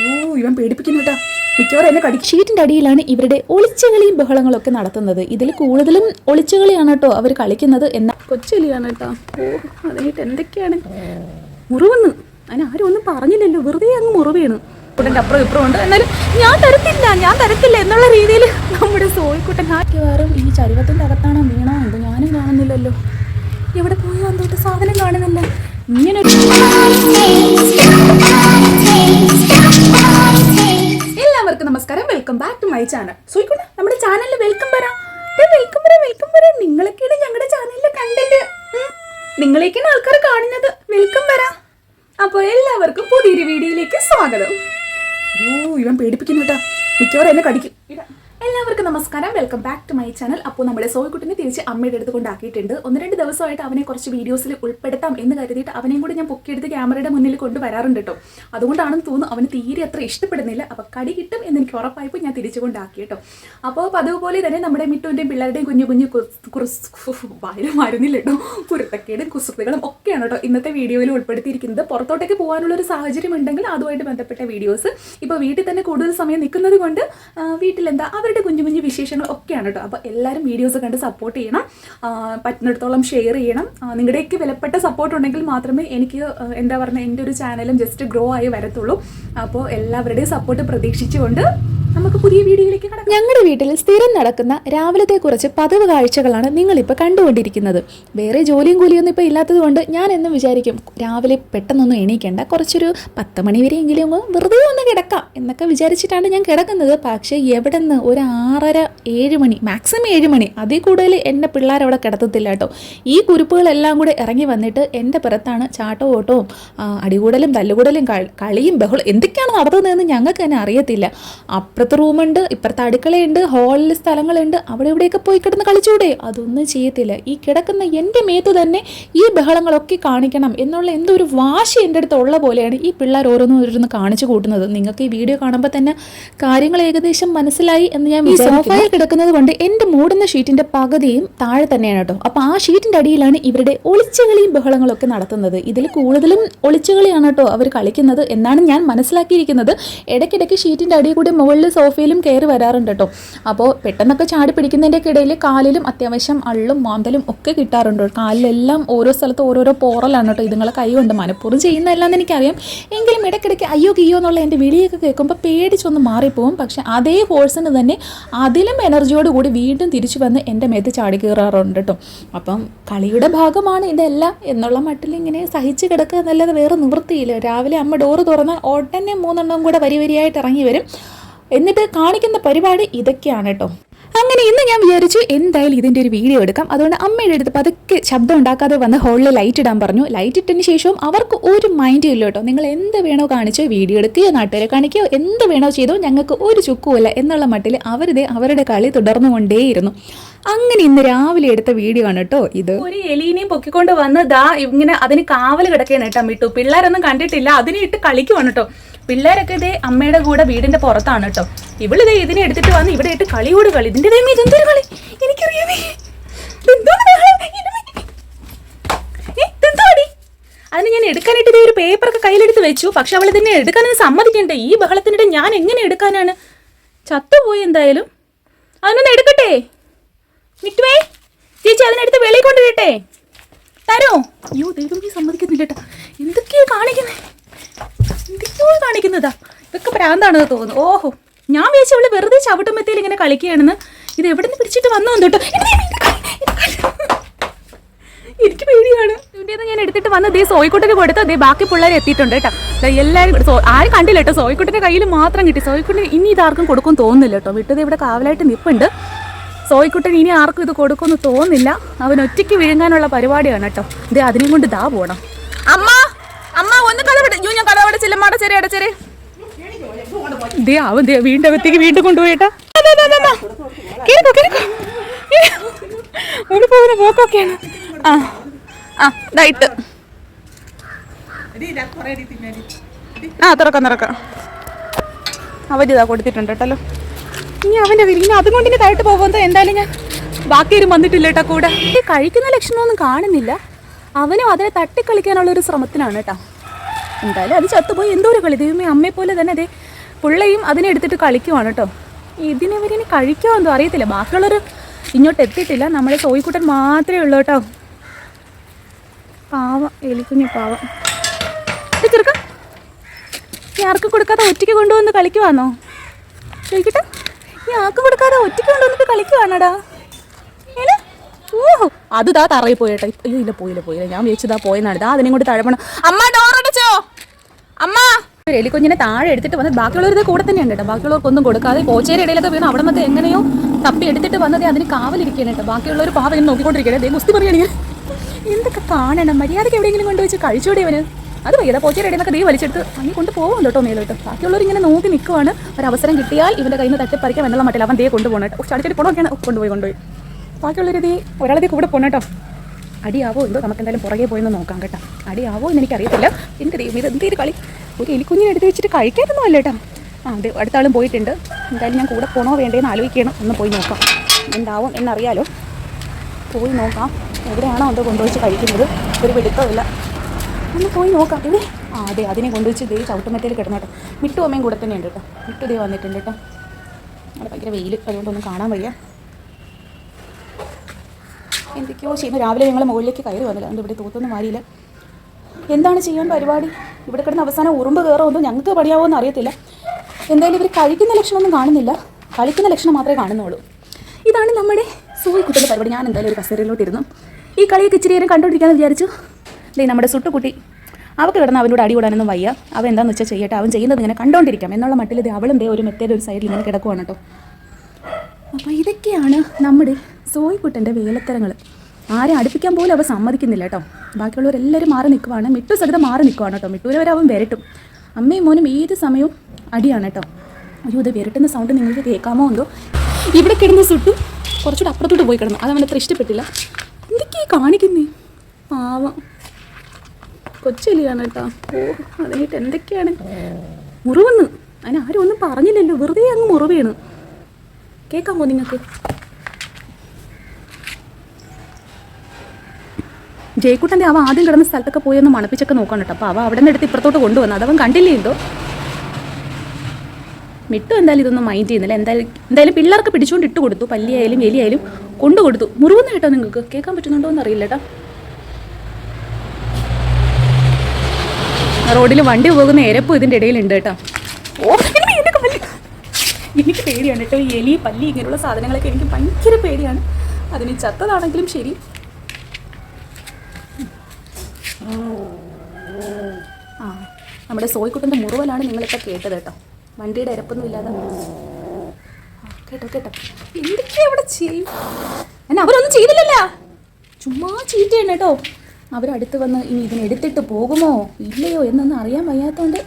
ഓ ഇവൻ പേടിപ്പിക്കുന്നു കേട്ടാ. മിക്കവാറും എന്നെ കടി ഷീറ്റിന്റെ അടിയിലാണ് ഇവരുടെ ഒളിച്ചുകളിയും ബഹളങ്ങളൊക്കെ നടത്തുന്നത്. ഇതിൽ കൂടുതലും ഒളിച്ചുകളിയാണ് കേട്ടോ അവർ കളിക്കുന്നത് എന്ന കൊച്ചെലിയാണ് കേട്ടോ. ഓ അതായിട്ട് എന്തൊക്കെയാണ്? മുറിവെന്ന്. അതിന് ആരും ഒന്നും പറഞ്ഞില്ലല്ലോ. വെറുതെ അങ്ങ് മുറിവേണ്. കുട്ടന്റെ അപ്പുറം ഇപ്പുറം ഉണ്ട്. എന്നാലും ഞാൻ തരത്തില്ല ഞാൻ തരത്തില്ല എന്നുള്ള രീതിയിൽ നമ്മുടെ സോയിക്കുട്ടൻ മിക്കവാറും ഈ ചരുവത്തിന്റെ അകത്താണോ വീണോ? എന്തോ ഞാനും കാണുന്നില്ലല്ലോ. എവിടെ പോയാൽ എന്തോട്ട് സാധനം കാണുന്നില്ല. ഇങ്ങനൊരു എല്ലാവർക്കും നമസ്കാരം. Welcome back to my channel സോയിക്കോട്ടെ നമ്മുടെ ചാനലിൽ വെൽക്കം വരാം. വെൽക്കം വരാം വെൽക്കം വരാം. നിങ്ങളൊക്കെയാണ് ഞങ്ങളുടെ ചാനലിൽ കണ്ടന്റ് നിങ്ങളേക്കാണ് ആൾക്കാർ കാണുന്നത്. വെൽക്കം വരാം. അപ്പോൾ എല്ലാവർക്കും പുതിയൊരു വീഡിയോയിലേക്ക് സ്വാഗതം. ഓ ഇവൻ പേടിപ്പിക്കുന്നു കേട്ടാ. മിക്കവാറും എന്നെ കടിക്കും. എല്ലാവർക്കും നമസ്കാരം. Welcome back to my channel അപ്പോൾ നമ്മുടെ സോയിക്കുട്ടിനെ തിരിച്ച് അമ്മയുടെ അടുത്ത് കൊണ്ടാക്കിയിട്ടുണ്ട്. ഒന്ന് രണ്ട് ദിവസമായിട്ട് അവനെ കുറച്ച് വീഡിയോസിൽ ഉൾപ്പെടുത്താം എന്ന് കരുതിയിട്ട് അവനെയും കൂടി ഞാൻ പൊക്കിയെടുത്ത് ക്യാമറയുടെ മുന്നിൽ കൊണ്ടുവരാറുണ്ട് കേട്ടോ. അതുകൊണ്ടാണെന്ന് തോന്നുന്നു അവന് തീരെ അത്ര ഇഷ്ടപ്പെടുന്നില്ല. അപ്പോൾ കടി കിട്ടും എന്ന് എനിക്ക് ഉറപ്പായപ്പോൾ ഞാൻ തിരിച്ചു കൊണ്ടാക്കി കേട്ടോ. അപ്പോൾ പതിവ് തന്നെ നമ്മുടെ മിട്ടുവിന്റെയും പിള്ളേരുടെയും കുഞ്ഞു കുഞ്ഞു കുറുസ് വായിൽ മരുന്നില്ല കേട്ടോ. കുരുത്തക്കേടും കുസൃതികളും ഒക്കെയാണ് കേട്ടോ ഇന്നത്തെ വീഡിയോയിൽ ഉൾപ്പെടുത്തിയിരിക്കുന്നത്. പുറത്തോട്ടേക്ക് പോകാനുള്ള ഒരു സാഹചര്യം ഉണ്ടെങ്കിൽ അതുമായിട്ട് ബന്ധപ്പെട്ട വീഡിയോസ് ഇപ്പോൾ വീട്ടിൽ തന്നെ കൂടുതൽ സമയം നിൽക്കുന്നത് കൊണ്ട് വീട്ടിലെന്താ? വീട്ടിലെന്താ അവരുടെ കുഞ്ഞു കുഞ്ഞു വിശേഷങ്ങൾ ഒക്കെയാണ് കേട്ടോ. അപ്പോൾ എല്ലാവരും വീഡിയോസ് കണ്ട് സപ്പോർട്ട് ചെയ്യണം. പറ്റുന്നിടത്തോളം ഷെയർ ചെയ്യണം. നിങ്ങളുടെയൊക്കെ വിലപ്പെട്ട സപ്പോർട്ട് ഉണ്ടെങ്കിൽ മാത്രമേ എനിക്ക് എന്താ പറയുക എന്റെ ഒരു ചാനലും ജസ്റ്റ് ഗ്രോ ആയി വരത്തുള്ളൂ. അപ്പോൾ എല്ലാവരുടെയും സപ്പോർട്ട് പ്രതീക്ഷിച്ചുകൊണ്ട് നമുക്ക് പുതിയ വീഡിയോയിലേക്ക് കടക്കാം. ഞങ്ങളുടെ വീട്ടിൽ സ്ഥിരം നടക്കുന്ന രാവിലത്തെ കുറച്ച് പതിവ് കാഴ്ചകളാണ് നിങ്ങളിപ്പോൾ കണ്ടുകൊണ്ടിരിക്കുന്നത്. വേറെ ജോലിയും കൂലിയൊന്നും ഇപ്പോൾ ഇല്ലാത്തത് കൊണ്ട് ഞാൻ എന്നും വിചാരിക്കും രാവിലെ പെട്ടെന്നൊന്നും എണീക്കേണ്ട കുറച്ചൊരു പത്ത് മണി വരെയെങ്കിലും ഒന്ന് വെറുതെ ഒന്ന് കിടക്കാം എന്നൊക്കെ വിചാരിച്ചിട്ടാണ് ഞാൻ കിടക്കുന്നത്. പക്ഷേ എവിടെ നിന്ന് ഒരു ആറര ഏഴ് മണി മാക്സിമം ഏഴ് മണി അതിൽ കൂടുതൽ എന്റെ പിള്ളേരവിടെ കിടത്തത്തില്ല കേട്ടോ. ഈ കുരുപ്പുകളെല്ലാം കൂടെ ഇറങ്ങി വന്നിട്ട് എന്റെ പുറത്താണ് ചാട്ടോ ഓട്ടവും അടികൂടലും തല്ലുകൂടലും കളിയും ബഹളം എന്തൊക്കെയാണ് നടത്തുന്നതെന്ന് ഞങ്ങൾക്ക് തന്നെ അറിയത്തില്ല. അപ്പുറത്ത് റൂമുണ്ട് ഇപ്പുറത്ത് അടുക്കളയുണ്ട് ഹാളിൽ സ്ഥലങ്ങളുണ്ട്. അവിടെ ഇവിടെയൊക്കെ പോയി കിടന്ന് കളിച്ചൂടെ? അതൊന്നും ചെയ്യത്തില്ല. ഈ കിടക്കുന്ന എന്റെ മേത്ത് തന്നെ ഈ ബഹളങ്ങളൊക്കെ കാണിക്കണം എന്നുള്ള എന്തൊരു ഒരു വാശി എന്റെ അടുത്ത് ഉള്ള പോലെയാണ് ഈ പിള്ളേർ ഓരോന്നും ഓരോന്ന് കാണിച്ചു കൂട്ടുന്നത്. നിങ്ങൾക്ക് ഈ വീഡിയോ കാണുമ്പോൾ തന്നെ കാര്യങ്ങൾ ഏകദേശം മനസ്സിലായി എന്ന് ഞാൻ ഈ സോഫയിൽ കിടക്കുന്നത് കൊണ്ട് എന്റെ മൂടുന്ന ഷീറ്റിന്റെ പകുതിയും താഴെ തന്നെയാണ് കേട്ടോ. അപ്പോൾ ആ ഷീറ്റിന്റെ അടിയിലാണ് ഇവരുടെ ഒളിച്ചുകളിയും ബഹളങ്ങളൊക്കെ നടത്തുന്നത്. ഇതിൽ കൂടുതലും ഒളിച്ചുകളിയാണ് കേട്ടോ അവർ കളിക്കുന്നത് എന്നാണ് ഞാൻ മനസ്സിലാക്കിയിരിക്കുന്നത്. ഇടയ്ക്കിടയ്ക്ക് ഷീറ്റിന്റെ അടിയിൽ കൂടി മുകളിൽ സോഫയിലും കയറി വരാറുണ്ട് കേട്ടോ. അപ്പോൾ പെട്ടെന്നൊക്കെ ചാടി പിടിക്കുന്നതിന്റെ ഇടയിൽ കാലിലും അത്യാവശ്യം അള്ളും മാന്തലും ഒക്കെ കിട്ടാറുണ്ട്. കാലിലെല്ലാം ഓരോ സ്ഥലത്ത് ഓരോരോ പോറലാണ് കേട്ടോ ഇതുങ്ങളെ കൈ കൊണ്ട് മനഃപൂർവം ചെയ്യുന്നതല്ലാന്ന് എനിക്കറിയാം. എങ്കിലും ഇടയ്ക്കിടയ്ക്ക് അയ്യോ കിയോ എന്നുള്ള എന്റെ വിളിയൊക്കെ കേൾക്കുമ്പോൾ പേടിച്ചൊന്ന് മാറിപ്പോവും. പക്ഷേ അതേ ഫോഴ്സിന് തന്നെ അതിലും എനർജിയോട് കൂടി വീണ്ടും തിരിച്ചു വന്ന് എന്റെ മേത്ത് ചാടി കയറാറുണ്ട് കേട്ടോ. അപ്പം കളിയുടെ ഭാഗമാണ് ഇതെല്ലാം. എന്നുള്ള മട്ടിൽ ഇങ്ങനെ സഹിച്ച് കിടക്കുക എന്നല്ലാതെ വേറെ നിവൃത്തിയില്ല. രാവിലെ അമ്മ ഡോറ് തുറന്നാൽ ഉടനെ മൂന്നെണ്ണവും കൂടെ വരി വരിയായിട്ട് ഇറങ്ങി വരും. എന്നിട്ട് കാണിക്കുന്ന പരിപാടി ഇതൊക്കെയാണ് കേട്ടോ. അങ്ങനെ ഇന്ന് ഞാൻ വിചാരിച്ചു എന്തായാലും ഇതിന്റെ ഒരു വീഡിയോ എടുക്കാം. അതുകൊണ്ട് അമ്മയുടെ അടുത്ത് പതുക്കെ ശബ്ദം ഉണ്ടാക്കാതെ വന്ന് ഹോളിൽ ലൈറ്റ് ഇടാൻ പറഞ്ഞു. ലൈറ്റ് ഇട്ടതിന് ശേഷവും അവർക്ക് ഒരു മൈൻഡ് ഇല്ല കേട്ടോ. നിങ്ങൾ എന്ത് വേണോ കാണിച്ചോ വീഡിയോ എടുക്കുകയോ നാട്ടുകാരെ കാണിക്കുകയോ എന്ത് വേണോ ചെയ്തോ ഞങ്ങൾക്ക് ഒരു ചുക്കുമല്ല എന്നുള്ള മട്ടിൽ അവരുടെ അവരുടെ കളി തുടർന്നുകൊണ്ടേയിരുന്നു. അങ്ങനെ ഇന്ന് രാവിലെ എടുത്ത വീഡിയോ ആണ് കേട്ടോ ഇത്. ഒരു എലീനെയും പൊക്കിക്കൊണ്ട് വന്ന് ദാ ഇങ്ങനെ അതിന് കാവൽ കിടക്കുകയാണ് കേട്ടോ മിട്ടു. പിള്ളേരൊന്നും കണ്ടിട്ടില്ല. അതിനെ ഇട്ട് കളിക്കുവാണ് കേട്ടോ. പിള്ളേരൊക്കെ ഇതേ അമ്മയുടെ കൂടെ വീടിന്റെ പുറത്താണ് കേട്ടോ. ഇവളിതേ ഇതിനെ എടുത്തിട്ട് വന്ന് ഇവിടെ ഇട്ട് കളിയോട് കളി. ഇതിന്റെ കളി? എനിക്കറിയാമേ? അതിന് ഞാൻ എടുക്കാനായിട്ട് ഇതേ ഒരു പേപ്പറൊക്കെ കയ്യിലെടുത്ത് വെച്ചു. പക്ഷെ അവൾ ഇതിനെ എടുക്കാനൊന്നും സമ്മതിക്കണ്ടേ ഈ ബഹളത്തിനിടെ ഞാൻ എങ്ങനെ എടുക്കാനാണ്? ചത്തുപോയി എന്തായാലും. അതിനൊന്ന് എടുക്കട്ടെ. മിറ്റുവേ ചേച്ചി അതിനെടുത്ത് വെളിയിൽ കൊണ്ടുവരട്ടെ. തരോ? അയ്യോ ദൈവം സമ്മതിക്കുന്നില്ല കേട്ടോ. എന്തൊക്കെയാ കാണിക്കുന്നത് എന്തൊക്കെയോ കാണിക്കുന്നതാ ഇതൊക്കെ പ്രാന്താണെന്ന് തോന്നുന്നു. ഓഹോ ഞാൻ വിചാരിച്ചു അവൾ വെറുതെ ചവിട്ടുമ്പത്തേൽ ഇങ്ങനെ കളിക്കുകയാണെന്ന്. ഇത് എവിടെ നിന്ന് പിടിച്ചിട്ട് വന്നു കേട്ടോ. എനിക്ക് പേടിയാണ്. ഇതിന്റെ ഞാൻ എടുത്തിട്ട് വന്ന് ദേ സോയിക്കുട്ടിന് കൊടുത്ത് അതേ ബാക്കി പിള്ളേർ എത്തിയിട്ടുണ്ട് കേട്ടോ. എല്ലാവരും ആരും കണ്ടില്ല കേട്ടോ. സോയിക്കുട്ടിന്റെ കയ്യിൽ മാത്രം കിട്ടി. സോയിക്കുട്ടിന് ഇനി ഇതാർക്കും കൊടുക്കും തോന്നുന്നില്ല കേട്ടോ. വിട്ടത് ഇവിടെ കാവലായിട്ട് നിൽപ്പുണ്ട് സോയിക്കുട്ടൻ ഇനി ആർക്കും ഇത് കൊടുക്കുമെന്ന് തോന്നുന്നില്ല. അവൻ ഒറ്റയ്ക്ക് വിഴുങ്ങാനുള്ള പരിപാടിയാണ് കേട്ടോ. ഇത് അതിനെയും കൊണ്ട് ദാ അമ്മ ദേ അവൻ ദേ വീണ്ടും അകത്തേക്ക് കൊണ്ടുപോയിട്ടാ. ആ ആ ആ തുറക്കാം തുറക്കാം. അവരിതാ കൊടുത്തിട്ടുണ്ട് കേട്ടല്ലോ. ഇനി അവന്റെ വീട് ഇനി അതും കൊണ്ട് ഇനി താഴ്ത്ത് പോകുമ്പോൾ എന്തായാലും ഞാൻ ബാക്കിയാരും വന്നിട്ടില്ല കേട്ടോ കൂടെ. കഴിക്കുന്ന ലക്ഷണമൊന്നും കാണുന്നില്ല. അവനും അതിനെ തട്ടിക്കളിക്കാനുള്ള ഒരു ശ്രമത്തിനാണ് കേട്ടോ. എന്തായാലും അത് ചത്തുപോയി എന്തോ ഒരു കളി. ദൈവമേ അമ്മയെ പോലെ തന്നെ അതെ പുള്ളയും അതിനെ എടുത്തിട്ട് കളിക്കുവാണ് കേട്ടോ. ഇതിനെ ഇവരിനി കഴിക്കുമോ എന്തോ അറിയത്തില്ല. ബാക്കിയുള്ളവർ ഇങ്ങോട്ട് എത്തിയിട്ടില്ല. നമ്മുടെ സോയിക്കുട്ടൻ മാത്രമേ ഉള്ളൂ കേട്ടോ. പാവം എലിക്കുഞ്ഞി പാവം. ഇത് ഈ ആർക്കും കൊടുക്കാതെ ഒറ്റയ്ക്ക് കൊണ്ടുവന്ന് കളിക്കുവാന്നോ? ചോദിക്കട്ടെ ഈ ആർക്കും കൊടുക്കാതെ ഒറ്റയ്ക്ക് കൊണ്ടുവന്നിട്ട് കളിക്കുവാണടാ? ഓഹോ. അത് താ തറയിൽ പോയേട്ടാ അയ്യോ ഇല്ല പോയില്ല പോയില്ല. ഞാൻ വിചാരിച്ചതാ പോയെന്നാണ്. ദാ അതിനെ കൊണ്ട് തഴപ്പണം അമ്മ ഒരു എലിക്കുഞ്ഞിനെ താഴെ എടുത്തിട്ട് വന്ന് ബാക്കിയുള്ളവരുടെ കൂടെ തന്നെയാണ് കേട്ടോ. ബാക്കിയുള്ളവർക്കൊന്നും കൊടുക്കാതെ പോച്ചേരി ഇടയിലൊക്കെ വീണ് അവിടെ നിന്ന് എങ്ങനെയോ തപ്പി എടുത്തിട്ട് വന്നത് അതിന് കാവലിരിക്കുകയാണ് കേട്ടോ. ബാക്കിയുള്ളവർ പാവം ഇങ്ങനെ നോക്കിക്കൊണ്ടിരിക്കണേ ദേ ഗുസ്തി പറയുകയാണെങ്കിൽ എന്തൊക്കെ കാണണം മര്യാദയ്ക്ക് എവിടെയെങ്കിലും കൊണ്ടുവച്ച് കഴിച്ചോടെ ഇവന്? അത് വയ്യതാ പോച്ചേരി ഇടയിൽ ദേ വലിച്ചെടുത്ത് അങ്ങനെ കൊണ്ട് പോകും കേട്ടോ മേലോട്ട്. ബാക്കിയുള്ളവർ ഇങ്ങനെ നോക്കി നിൽക്കുവാണ് ഒരു അവസരം കിട്ടിയാൽ ഇവന്റെ കയ്യിൽ നിന്ന് തട്ടിപ്പറിക്കാൻ വെള്ളം മട്ടില്ല. അവൻ ദേ കൊണ്ടുപോകണം കേട്ടോ. ചടിച്ചടി പോണൊക്കെയാണ്. കൊണ്ടുപോയി കൊണ്ടുപോയി. ബാക്കിയുള്ളവർ ദേ ഒരാളെ കൂടെ പോകണം കേട്ടോ അടിയാവോ? എന്തോ നമുക്ക് എന്തായാലും പുറകെ പോയി ഒന്ന് നോക്കാം കേട്ടോ. അടിയാവോ എന്ന് എനിക്കറിയത്തില്ല. എനിക്ക് ദൈവം ഇത് എന്തേലും കളി? ഒരു എലിക്കുഞ്ഞിനെ എടുത്ത് വെച്ചിട്ട് കഴിക്കാനൊന്നും അല്ല ആ അതെ അടുത്ത ആളും പോയിട്ടുണ്ട്. എന്തായാലും ഞാൻ കൂടെ പോകണോ വേണ്ടേന്ന് ആലോചിക്കണം ഒന്ന് പോയി നോക്കാം. എന്താവും എന്നറിയാലോ. പോയി നോക്കാം. എവിടെയാണോ അത് കൊണ്ടുവച്ച് കഴിക്കുന്നത്. ഒരു പിടുത്തമില്ല ഒന്ന് പോയി നോക്കാം. പിന്നെ ആ അതെ അതിനെ കൊണ്ടുവച്ച് ദേ ചവിട്ടുമറ്റയിൽ കിടന്നു കേട്ടോ മിട്ടു അമ്മയും കൂടെ തന്നെയുണ്ട് കേട്ടോ. മിട്ടു ദേ വന്നിട്ടുണ്ട് കേട്ടോ. അവിടെ ഭയങ്കര വെയിൽ അതുകൊണ്ടൊന്നും കാണാൻ വയ്യ. എന്തൊക്കെയോ ചെയ്യുന്നു. രാവിലെ ഞങ്ങൾ മുകളിലേക്ക് കയറി വന്നില്ല. അതുകൊണ്ട് ഇവിടെ തൂത്തൊന്നും മാറിയില്ല എന്താണ് ചെയ്യാൻ പരിപാടി? ഇവിടെ കിടന്ന് അവസാനം ഉറുമ്പ് കയറുമെന്നോ ഞങ്ങൾക്ക് പണിയാവുമെന്ന് അറിയത്തില്ല. എന്തായാലും ഇവർ കഴിക്കുന്ന ലക്ഷണമൊന്നും കാണുന്നില്ല. കഴിക്കുന്ന ലക്ഷണം മാത്രമേ കാണുന്നുള്ളൂ. ഇതാണ് നമ്മുടെ സൂയിക്കുട്ടിന്റെ പരിപാടി. ഞാൻ എന്തായാലും ഒരു കസേരയിലോട്ട് ഇരുന്നു. ഈ കളിയൊക്കെ ഇച്ചിരി നേരം കണ്ടുകൊണ്ടിരിക്കാമെന്ന് വിചാരിച്ചു. ഇല്ലേ നമ്മുടെ സുട്ടുകുട്ടി അവൾക്ക് കിടന്ന് അവനോട് അടി കൂടാനൊന്നും വയ്യ. അവൻ എന്താണെന്ന് വെച്ചാൽ ചെയ്യട്ടെ അവൻ ചെയ്യുന്നത് ഇങ്ങനെ കണ്ടുകൊണ്ടിരിക്കാം എന്നുള്ള മട്ടിൽ ദേ അവളും ദേ ഒരു മെത്തേഡ് ഒരു സൈഡിൽ ഇങ്ങനെ കിടക്കുവാണ് കേട്ടോ. അപ്പോൾ ഇതൊക്കെയാണ് നമ്മുടെ സോയിക്കുട്ടന്റെ വേലത്തരങ്ങൾ ആരെ അടുപ്പിക്കാൻ പോലും അവ സമ്മതിക്കുന്നില്ല കേട്ടോ. ബാക്കിയുള്ളവരെല്ലാവരും മാറി നിൽക്കുവാണ്. മിട്ടു സ്ഥലത്ത് മാറി നിൽക്കുവാണ് കേട്ടോ. മിട്ടൂരെ വരെ അവൻ വരട്ടും. അമ്മയും മോനും ഏത് സമയവും അടിയാണ് കേട്ടോ. അയ്യോ ഇത് വിരട്ടുന്ന സൗണ്ട് നിങ്ങൾക്ക് കേൾക്കാമോ എന്തോ? ഇവിടെ കിടന്ന് സുട്ടു കുറച്ചുകൂടെ അപ്പുറത്തോട്ട് പോയി കിടന്നു. അത് അത്ര ഇഷ്ടപ്പെട്ടില്ല. എന്തൊക്കെയാ കാണിക്കുന്നേ? പാവം. കൊച്ചെലിയാണ് കേട്ടോ. ഓ അതിനിട്ട് എന്തൊക്കെയാണ്? മുറിവെന്ന്. അതിനാരും ഒന്നും പറഞ്ഞില്ലല്ലോ. വെറുതെ അങ്ങ് മുറിവേണ്. കേൾക്കാമോ നിങ്ങൾക്ക്? ജയക്കുട്ടന്റെ അവ ആദ്യം കിടന്ന സ്ഥലത്തൊക്കെ പോയി ഒന്ന് മണപ്പിച്ചൊക്കെ നോക്കണം കേട്ടോ. അപ്പോൾ അവ അവിടെ നിന്ന് എടുത്ത് ഇപ്പുറത്തോട്ട് കൊണ്ടുവന്നു. അതവൻ കണ്ടില്ലേ എന്തോ? മിട്ടു എന്തായാലും ഇതൊന്നും മൈൻഡ് ചെയ്യുന്നില്ല. എന്തായാലും എന്തായാലും പിള്ളേർക്ക് പിടിച്ചുകൊണ്ട് ഇട്ട് കൊടുത്തു. പല്ലിയായാലും എലിയായാലും കൊണ്ടു കൊടുത്തു. മുറിവെന്ന് കേട്ടോ നിങ്ങൾക്ക്. കേൾക്കാൻ പറ്റുന്നുണ്ടോ എന്ന് അറിയില്ല കേട്ടോ. റോഡിൽ വണ്ടി പോകുന്ന എരപ്പും ഇതിന്റെ ഇടയിലുണ്ട് കേട്ടോ. ഓ. എനിക്ക് പേടിയാണ് കേട്ടോ. ഈ എലി പല്ലി ഇങ്ങനെയുള്ള സാധനങ്ങളൊക്കെ എനിക്ക് ഭയങ്കര പേടിയാണ്. അതിന് ചത്തതാണെങ്കിലും ശരി. ആ നമ്മുടെ സോയിക്കുട്ടന്റെ മുറിവലാണ് നിങ്ങളിപ്പോൾ കേട്ടത് കേട്ടോ. വണ്ടിയുടെ ഇരപ്പൊന്നും ഇല്ലാതെ. കേട്ടോ കേട്ടോ. എന്തൊക്കെയാ അവിടെ ചെയ്യും അവരൊന്നും ചെയ്തില്ലല്ലോ. ചുമ്മാ ചീറ്റയാണ് കേട്ടോ. അവരടുത്ത് വന്ന് ഇനി ഇതിനെടുത്തിട്ട് പോകുമോ? ഇല്ലയോ എന്നൊന്നും അറിയാൻ വയ്യാത്തതുകൊണ്ട്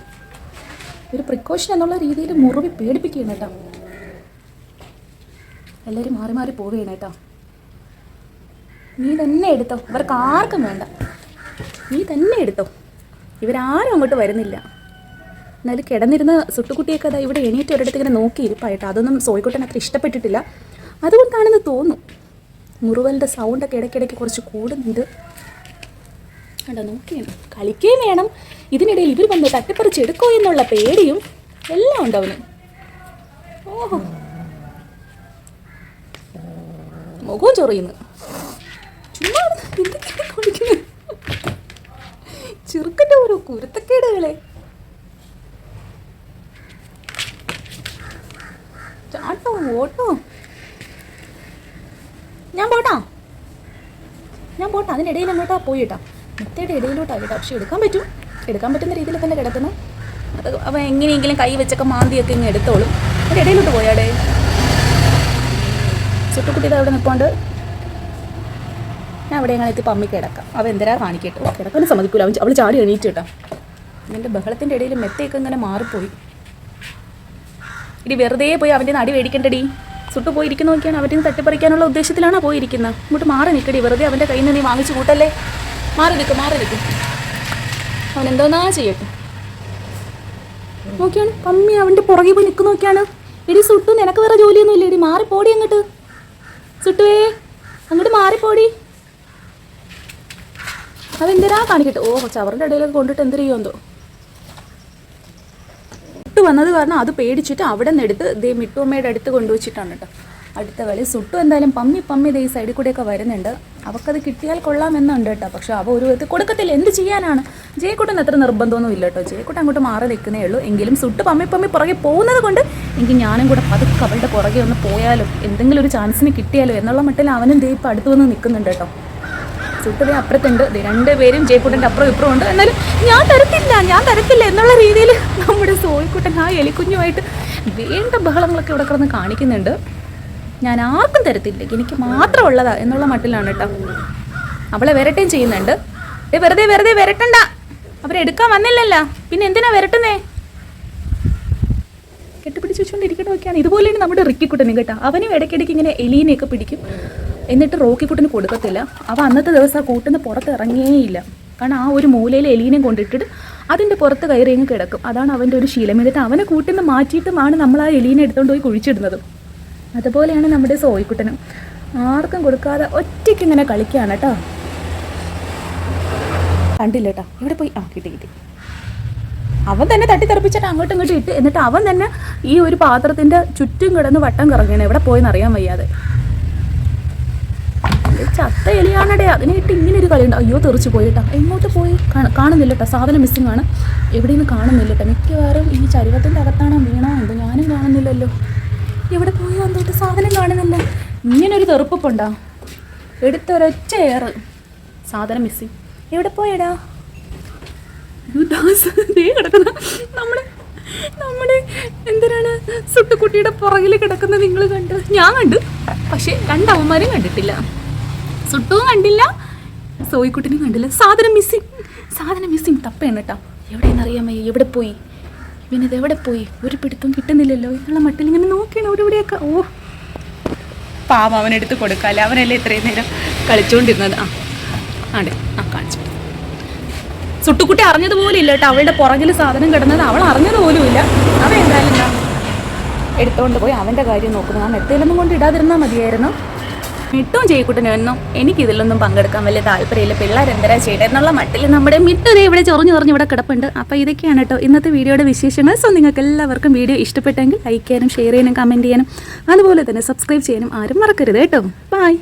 ഒരു പ്രിക്കോഷൻ എന്നുള്ള രീതിയിൽ മുറിവ് പേടിപ്പിക്കുകയാണ് കേട്ടോ. എല്ലാവരും മാറി മാറി പോവുകയാണ് കേട്ടോ. നീ തന്നെ എടുത്തോ. അവർക്ക് ആർക്കും വേണ്ട. നീ തന്നെ എടുത്തോ. ഇവരാരും അങ്ങോട്ട് വരുന്നില്ല. എന്നാലും കിടന്നിരുന്ന സുട്ടുകുട്ടിയൊക്കെ അതാ ഇവിടെ എണീറ്റ് ഒരിടത്ത് ഇങ്ങനെ നോക്കി ഇരിപ്പായിട്ട്. അതൊന്നും സോയിക്കുട്ടൻ അത്ര ഇഷ്ടപ്പെട്ടിട്ടില്ല. അതുകൊണ്ടാണെന്ന് തോന്നുന്നു. മുറുവലിന്റെ സൗണ്ടൊക്കെ ഇടയ്ക്കിടയ്ക്ക് കുറച്ച് കൂടുന്നുണ്ട്. കണ്ടോ നോക്കിയാണ് കളിക്കുകയും വേണം. ഇതിനിടയിൽ ഇവർ വന്ന് തട്ടിപ്പറിച്ചെടുക്കോ എന്നുള്ള പേടിയും എല്ലാം ഉണ്ട് അവന് ഓഹോ. മുഖവും ചൊറിയുന്നു. ചുമ്മാ എന്തൊക്കെയാണ് കാണിക്കുന്നത് ചെറുക്കന്റെ ഓരോ കുരുത്തക്കേടുകളെ. ചാട്ടോ ഓട്ടോ. ഞാൻ പോട്ടാ. ഞാൻ പോട്ടെ. അതിനിടയിൽ അങ്ങോട്ടാ പോയിട്ടാ. മെത്തയുടെ ഇടയിലോട്ടാ കേട്ടോ. പക്ഷെ എടുക്കാൻ പറ്റും. എടുക്കാൻ പറ്റുന്ന രീതിയിൽ തന്നെ കിടക്കുന്നു. അത് അവൻ എങ്ങനെയെങ്കിലും കൈ വെച്ചൊക്കെ മാന്തിയൊക്കെ ഇങ്ങ് എടുത്തോളും. അതിന്റെ ഇടയിലോട്ട് പോയാടേ. ചുട്ടുകുട്ടിയുടെ അവിടെ നിൽപ്പോണ്ട് ഞാൻ അവിടെ ഞങ്ങൾ പമ്മി കിടക്കാം. അവൻ എന്തരാ കാണിക്കട്ടെ? ഓ, കിടക്കാനും സമ്മതിക്കൂല. അവൻ അവൾ ചാടി എണീറ്റ് കേട്ടോ. അവന്റെ ബഹളത്തിന്റെ ഇടയിൽ മെത്തയൊക്കെ ഇങ്ങനെ മാറിപ്പോയി. ഇടി വെറുതെ പോയി അവന്റെ നടി മേടിക്കണ്ടടി. സുട്ടു പോയിരിക്കുന്ന നോക്കിയാണ് അവന്റെ തട്ടിപ്പറിക്കാനുള്ള ഉദ്ദേശത്തിലാണോ പോയിരിക്കുന്നത് ഇങ്ങോട്ട് മാറി നിൽക്കടി. വെറുതെ അവന്റെ കയ്യിൽ നിന്ന് നീ വാങ്ങിച്ചു കൂട്ടല്ലേ? മാറി നിൽക്കും മാറി നിൽക്കും. അവൻ എന്തോന്നാ ചെയ്യട്ടെ? നോക്കിയാണ് പമ്മി അവന്റെ പുറകെ പോയി നിൽക്കുന്ന നോക്കിയാണ്. ഇടി സുട്ടു നിനക്ക് വേറെ ജോലിയൊന്നും ഇല്ല ഇടി മാറിപ്പോടി അങ്ങോട്ട്. സുട്ടുവേ അങ്ങോട്ട് മാറിപ്പോടി. അതെന്തിനാ കാണിക്കട്ടെ? ഓ ചവറിന്റെ ഇടയിലൊക്കെ കൊണ്ടിട്ട് എന്ത് ചെയ്യുമെന്തോ വന്നത് കാരണം അത് പേടിച്ചിട്ട് അവിടെ നിന്ന് എടുത്ത് ദേ മിട്ടുമ്മയുടെ അടുത്ത് കൊണ്ടുവച്ചിട്ടാണ് കേട്ടോ. അടുത്ത കളി. സുട്ടു എന്തായാലും പമ്മി പമ്മി ദേ ഈ സൈഡിൽ കൂടെയൊക്കെ വരുന്നുണ്ട്. അവൾക്കത് കിട്ടിയാൽ കൊള്ളാമെന്നുണ്ട് കേട്ടോ. പക്ഷെ അവ ഒരു വിധത്തിൽ കൊടുക്കത്തില്ല. എന്ത് ചെയ്യാനാണ്? ജയക്കുട്ടൻ അത്ര നിർബന്ധമൊന്നും ഇല്ല കേട്ടോ. ജയക്കുട്ടൻ അങ്ങോട്ട് മാറി നിൽക്കുന്നേ ഉള്ളൂ. എങ്കിലും സുട്ട് പമ്മി പമ്മി പുറകെ പോകുന്നത് കൊണ്ട് എനിക്ക് ഞാനും കൂടെ പതുക്കെ അവളുടെ പുറകെ ഒന്ന് പോയാലോ? എന്തെങ്കിലും ഒരു ചാൻസിന് കിട്ടിയാലോ? എന്നുള്ള മട്ടിൽ അവനും ദേ ഇപ്പം അടുത്ത് വന്ന് നിൽക്കുന്നുണ്ട് കേട്ടോ. സുട്ടതേ അപ്പുറത്തുണ്ട്. രണ്ടുപേരും ജയക്കുട്ടന്റെ അപ്പുറം ഇപ്പുറം ഉണ്ട്. എന്നാലും ഞാൻ തരത്തില്ല ഞാൻ തരത്തില്ല എന്നുള്ള രീതിയിൽ നമ്മുടെ സോയിക്കുട്ടൻ ആ എലിക്കുഞ്ഞുമായിട്ട് വേണ്ട ബഹളങ്ങളൊക്കെ ഇവിടെ കിടന്ന് കാണിക്കുന്നുണ്ട്. ഞാൻ ആർക്കും തരത്തില്ല. എനിക്ക് മാത്രം ഉള്ളതാ എന്നുള്ള മട്ടിലാണ് കേട്ടോ. അവളെ വരട്ടേം ചെയ്യുന്നുണ്ട്. ഏ വെറുതെ വെറുതെ വരട്ടണ്ട. അവരെടുക്കാൻ വന്നില്ലല്ലോ. പിന്നെ എന്തിനാ വരട്ടുന്നേ? കെട്ടിപ്പിടിച്ച് വെച്ചുകൊണ്ടിരിക്കണമൊക്കെയാണ് ഇതുപോലെയാണ് നമ്മുടെ റിക്കിക്കുട്ടനും കേട്ടോ. അവനും ഇടയ്ക്കിടയ്ക്ക് ഇങ്ങനെ എലീനെയൊക്കെ പിടിക്കും. എന്നിട്ട് റോക്കിക്കുട്ടിന് കൊടുക്കത്തില്ല. അവ അന്നത്തെ ദിവസം ആ കൂട്ടിന്ന് പുറത്ത് ഇറങ്ങിയേയില്ല. കാരണം ആ ഒരു മൂലയിൽ എലീനെ കൊണ്ടിട്ടിട്ട് അതിന്റെ പുറത്ത് കയറി അങ്ങ് കിടക്കും. അതാണ് അവന്റെ ഒരു ശീലം. എന്നിട്ട് അവനെ കൂട്ടിൽ നിന്ന് മാറ്റിയിട്ടുമാണ് നമ്മൾ ആ എലീനെ എടുത്തുകൊണ്ട് പോയി കുഴിച്ചിടുന്നത്. അതുപോലെയാണ് നമ്മുടെ സോയിക്കുട്ടനും. ആർക്കും കൊടുക്കാതെ ഒറ്റയ്ക്ക് ഇങ്ങനെ കളിക്കുകയാണ് കേട്ടോ. കണ്ടില്ല കേട്ടോ. ഇവിടെ പോയി. ആ കിട്ടി കിട്ടി. അവൻ തന്നെ തട്ടിത്തെറിപ്പിച്ചിട്ട് അങ്ങോട്ടും ഇങ്ങോട്ടും ഇട്ട് എന്നിട്ട് അവൻ തന്നെ ഈ ഒരു പാത്രത്തിന്റെ ചുറ്റും കിടന്ന് വട്ടം കറങ്ങണം എവിടെ പോയെന്ന് അറിയാൻ വയ്യാതെ. ചത്ത എലിയാണടേ അതിനായിട്ട് ഇങ്ങനെ ഒരു കളിയുണ്ട്. അയ്യോ തെറിച്ച് പോയിട്ടാ. എങ്ങോട്ട് പോയി? കാണ- കാണുന്നില്ല കേട്ടോ സാധനം മിസ്സിംഗ് ആണ്. എവിടെയൊന്നും കാണുന്നില്ല കേട്ടോ മിക്കവാറും ഈ ചരുവത്തിന്റെ അകത്താണോ വീണോ? എന്തോ ഞാനും കാണുന്നില്ലല്ലോ. എവിടെ പോയി? എന്തോട്ട് സാധനം കാണുന്നില്ല. ഇങ്ങനൊരു തെറുപ്പുണ്ടോ എടുത്തൊരൊറ്റ ഏറ് സാധനം മിസ്സിങ് എവിടെ പോയടാ? ദാസ് ദേ കിടക്കുന്ന നമ്മുടെ നമ്മുടെ എന്തിനാണ് സുട്ടുകുട്ടിയുടെ പുറകിൽ കിടക്കുന്ന നിങ്ങൾ കണ്ടു? ഞാൻ കണ്ടു. പക്ഷെ രണ്ടവന്മാരും കണ്ടിട്ടില്ല. സുട്ടുവും കണ്ടില്ല. സോയിക്കുട്ടിനും കണ്ടില്ല. സാധനം മിസ്സിങ് സാധനം മിസ്സിങ് തപ്പയാണ് കേട്ടോ എവിടെയെന്ന് അറിയാൻ എവിടെ പോയി? പിന്നെ എവിടെ പോയി? ഒരു പിടുത്തം കിട്ടുന്നില്ലല്ലോ. എന്നുള്ള മട്ടിൽ ഇങ്ങനെ നോക്കിയാണ് അവിടെ ഇവിടെയൊക്കെ ഓ. പാവം അവനെടുത്ത് കൊടുക്കാല്ലേ? അവനല്ലേ ഇത്രയും നേരം കളിച്ചുകൊണ്ടിരുന്നത് ആ. അതെ ആ കാണിച്ചു. സുട്ടുക്കുട്ടി അറിഞ്ഞതുപോലും ഇല്ല കേട്ടോ അവളുടെ പുറകിൽ സാധനം കിടന്നത് അവൾ അറിഞ്ഞത് പോലും ഇല്ല. അവൻ എന്തായാലും എന്താ? എടുത്തുകൊണ്ട് പോയി അവന്റെ കാര്യം നോക്കുന്നു. ആ മെത്തയിലൊന്നും കൊണ്ട് ഇടാതിരുന്നാൽ മതിയായിരുന്നു. മിട്ടും ചെയ്യക്കുട്ടനൊന്നും എനിക്ക് ഇതിലൊന്നും പങ്കെടുക്കാൻ വലിയ താല്പര്യമില്ല. പിള്ളേർ എന്തരാ ചെയ്യട്ടെ എന്നുള്ള മട്ടിൽ നമ്മുടെ മിട്ടു ഇവിടെ ചൊറിഞ്ഞു ചൊറിഞ്ഞ് ഇവിടെ കിടപ്പുണ്ട്. അപ്പോൾ ഇതൊക്കെയാണ് കേട്ടോ ഇന്നത്തെ വീഡിയോയുടെ വിശേഷങ്ങൾ. സോ നിങ്ങൾക്ക് എല്ലാവർക്കും വീഡിയോ ഇഷ്ടപ്പെട്ടെങ്കിൽ ലൈക്ക് ചെയ്യാനും ഷെയർ ചെയ്യാനും കമന്റ് ചെയ്യാനും അതുപോലെ തന്നെ സബ്സ്ക്രൈബ് ചെയ്യാനും ആരും മറക്കരുത് കേട്ടോ. ബൈ